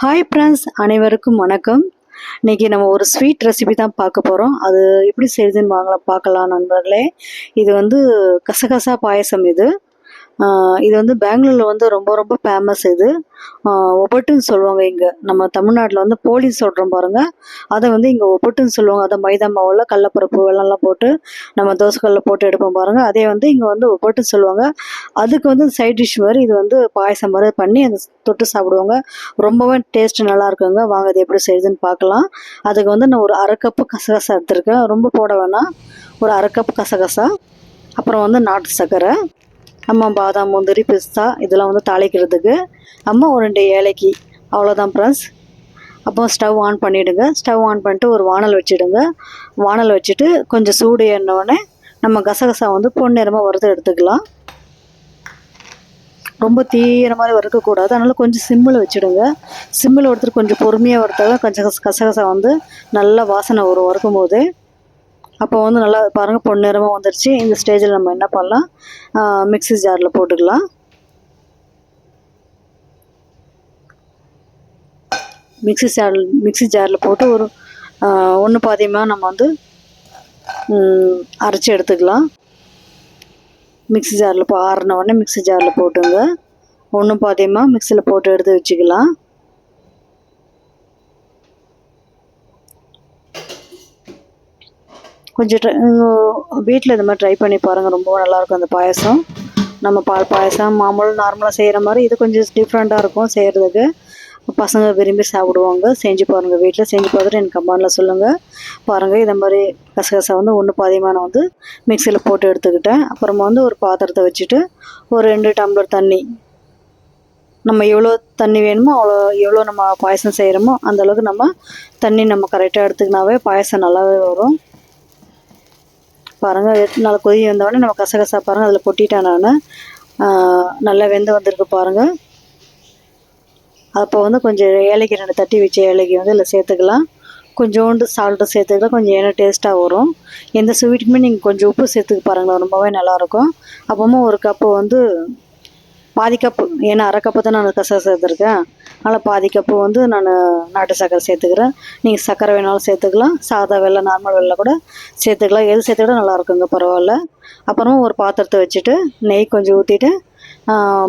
Hi friends அனைவருக்கும் வணக்கம். இன்றைக்கி நம்ம ஒரு ஸ்வீட் ரெசிபி தான் பார்க்க போகிறோம் அது எப்படி செய்யுதுன்னு வாங்கலாம் பார்க்கலாம் நண்பர்களே. இது வந்து கசகசா பாயசம் இது. இது வந்து பெங்களூரில் வந்து ரொம்ப ரொம்ப ஃபேமஸ் இது. ஒப்பட்டுன்னு சொல்லுவாங்க இங்கே. நம்ம தமிழ்நாட்டில் வந்து போலி சொல்கிறோம் பாருங்க. அதை வந்து இங்கே ஒப்பட்டுன்னு சொல்லுவாங்க. அதை மைதா மாவில் கடலப்பருப்பு வெள்ளம்லாம் போட்டு நம்ம தோசைக்கல்லில் போட்டு எடுப்போம் பாருங்க. அதே வந்து இங்கே வந்து ஒப்பட்டுன்னு சொல்லுவாங்க. அதுக்கு வந்து சைட் டிஷ் மாதிரி இது வந்து பாயசம் மாதிரி பண்ணி அந்த தொட்டு சாப்பிடுவாங்க. ரொம்பவே டேஸ்ட் நல்லா இருக்குங்க. வாங்க அது எப்படி செய்யுதுன்னு பார்க்கலாம். அதுக்கு வந்து நான் ஒரு அரை கப்பு கசகசா எடுத்திருக்கேன். ரொம்ப போட வேணாம். ஒரு அரை கப் கசகசா. அப்புறம் வந்து நாட்டு சர்க்கரை. அம்மா பாதாம் முந்திரி பிஸ்தா இதெல்லாம் வந்து தாளிக்கிறதுக்கு. அம்மா ஒரு ரெண்டு ஏலக்கி. அவ்வளோதான் ஃப்ரெண்ட்ஸ் அப்போ ஸ்டவ் ஆன் பண்ணிவிடுங்க ஸ்டவ் ஆன் பண்ணிட்டு ஒரு வானல் வச்சுடுங்க. வானல் வச்சுட்டு கொஞ்சம் சூடு ஏறினோடனே நம்ம கசகசா வந்து பொன்னிறமாக வறுத்து எடுத்துக்கலாம். ரொம்ப தீர மாதிரி வறுக்கக்கூடாது. அதனால் கொஞ்சம் சிம்மில் வச்சுடுங்க. சிம்மில் ஒருத்தர் கொஞ்சம் பொறுமையாக வறுத்தாதான் கொஞ்சம் கசகசா வந்து நல்லா வாசனை வரும் வறுக்கும் போது அப்போ வந்து நல்லா பாருங்கள் பொன்னிறமாக வந்துருச்சு. இந்த ஸ்டேஜில் நம்ம என்ன பண்ணலாம்? மிக்ஸி ஜாரில் போட்டுக்கலாம். மிக்ஸி ஜார் மிக்ஸி ஜாரில் போட்டு ஒரு ஒன்று பாதியமாக நம்ம வந்து அரைச்சி எடுத்துக்கலாம். மிக்ஸி ஜாரில் போ ஆறின உடனே மிக்ஸி ஜாரில் போட்டுங்க. ஒன்று பாதியமாக மிக்ஸியில் போட்டு எடுத்து வச்சுக்கலாம். கொஞ்சம் ட்ரை வீட்டில் இந்த மாதிரி ட்ரை பண்ணி பாருங்கள் ரொம்ப நல்லாயிருக்கும் அந்த பாயசம். நம்ம பால் பாயசம் மாமூலும் நார்மலாக செய்கிற மாதிரி இது கொஞ்சம் டிஃப்ரெண்ட்டாக இருக்கும் செய்கிறதுக்கு பசங்க விரும்பி சாப்பிடுவாங்க. செஞ்சு பாருங்கள் வீட்டில் செஞ்சு பார்த்துட்டு எனக்கு கமெண்டில் சொல்லுங்கள் பாருங்கள் இதை மாதிரி கசகசா வந்து ஒன்று பாதியமாக நான் வந்து மிக்சியில் போட்டு எடுத்துக்கிட்டேன். அப்புறமா வந்து ஒரு பாத்திரத்தை வச்சுட்டு ஒரு ரெண்டு டம்ளர் தண்ணி. நம்ம எவ்வளோ தண்ணி வேணுமோ அவ்வளோ எவ்வளோ நம்ம பாயசம் செய்கிறோமோ அந்தளவுக்கு நம்ம தண்ணி நம்ம கரெக்டாக எடுத்துக்கினாவே பாயசம் நல்லாவே வரும். பாருங்கள் எட்டு நாள் கொதி வந்தோடனே நம்ம கசகசா பாருங்கள் அதில் கொட்டிட்டேன் நான். நல்லா வெந்து வந்திருக்கு பாருங்கள் அப்போ வந்து கொஞ்சம் ஏலக்கி ரெண்டு தட்டி வச்ச ஏலக்கி வந்து இதில் சேர்த்துக்கலாம். கொஞ்சோண்டு சால்ட்டு சேர்த்துக்கலாம் கொஞ்சம் ஏன்னா டேஸ்ட்டாக வரும். எந்த ஸ்வீட்டுக்குமே நீங்கள் கொஞ்சம் உப்பு சேர்த்துக்க பாருங்களேன் ரொம்பவே நல்லாயிருக்கும் அப்போமா ஒரு கப்பு வந்து பாதி கப்பு ஏன்னா அரை கப்பு தான் நான் கசகசை சேர்த்துருக்கேன். அதனால் பாதி கப்பு வந்து நான் நாட்டு சர்க்கரை சேர்த்துக்கிறேன். நீங்கள் சர்க்கரை வேணாலும் சேர்த்துக்கலாம். சாதா வெள்ளை நார்மல் வெள்ளை கூட சேர்த்துக்கலாம். எது சேர்த்துக்கிட்டா நல்லா இருக்குங்க பரவாயில்ல. அப்புறமா ஒரு பாத்திரத்தை வச்சுட்டு நெய் கொஞ்சம் ஊற்றிட்டு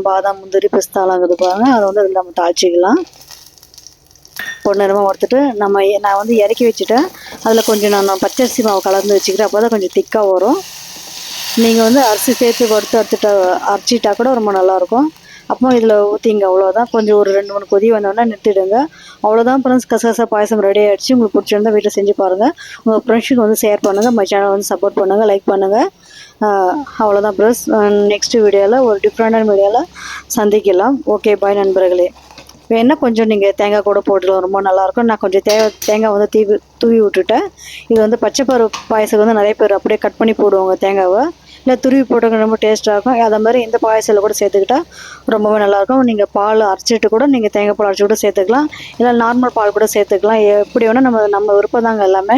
பாதாம் முந்திரி பிஸ்தாலாங்கிறது இருக்குது பாருங்க. அதை வந்து அதில் நம்ம தாளிச்சிக்கலாம். பொன்னிறமாக வறுத்துட்டு நம்ம எ- நான் வந்து இறக்கி வச்சுட்டேன். அதில் கொஞ்சம் நான் பச்சரிசி மாவு கலந்து வச்சுக்கிறேன். அப்போ தான் கொஞ்சம் திக்காக வரும். நீங்கள் வந்து அரிசி சேர்த்து வறுத்து அறுத்துட்டா அரைச்சிட்டா கூட ரொம்ப நல்லாயிருக்கும். அப்போ இதில் ஊற்றிங்க அவ்வளோதான் கொஞ்சம் ஒரு ரெண்டு மூணு கொதி வந்தோடனே நிறுத்திடுங்க. அவ்வளோதான் ஃப்ரெண்ட்ஸ் கசகசா பாயசம் ரெடி ஆகிடுச்சு உங்களுக்கு பிடிச்சிருந்தா வீட்டில் செஞ்சு பாருங்கள் உங்கள் ஃப்ரெண்ட்ஸுக்கு வந்து ஷேர் பண்ணுங்கள் மை சேனல் வந்து சப்போர்ட் பண்ணுங்கள் லைக் பண்ணுங்கள் அவ்வளோதான் ப்ளஸ் நெக்ஸ்ட் வீடியோவில் ஒரு டிஃப்ரெண்டான வீடியோவில் சந்திக்கலாம். ஓகே பாய் நண்பர்களே. வேணால் கொஞ்சம் நீங்கள் தேங்காய் கூட போட்டுக்கலாம். ரொம்ப நல்லாயிருக்கும். நான் கொஞ்சம் தே தேங்காய் வந்து தீவி தூவி விட்டுட்டேன். இது வந்து பச்சைப்பருப்பு பாயசம் வந்து நிறைய பேர் அப்படியே கட் பண்ணி போடுவாங்க தேங்காவை. இல்லை துருவி போட்டாங்க ரொம்ப டேஸ்ட்டாக இருக்கும். அதே மாதிரி இந்த பாயசத்தில் கூட சேர்த்துக்கிட்டா ரொம்பவே நல்லாயிருக்கும். நீங்கள் பால் அரைச்சிட்டு கூட நீங்கள் தேங்காய் பால் அரைச்சி கூட சேர்த்துக்கலாம். இல்லை நார்மல் பால் கூட சேர்த்துக்கலாம். எப்படி வேணால் நம்ம நம்ம விருப்பம் தாங்க எல்லாமே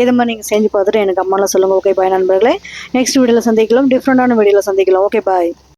இது மாதிரி நீங்கள் செஞ்சு பார்த்துட்டு எனக்கு அம்மாலாம் சொல்லுங்கள் ஓகே பாய் நண்பர்களே. நெக்ஸ்ட் வீடியோவில் சந்திக்கலாம். டிஃப்ரெண்டான வீடியோவில் சந்திக்கலாம். Okay bye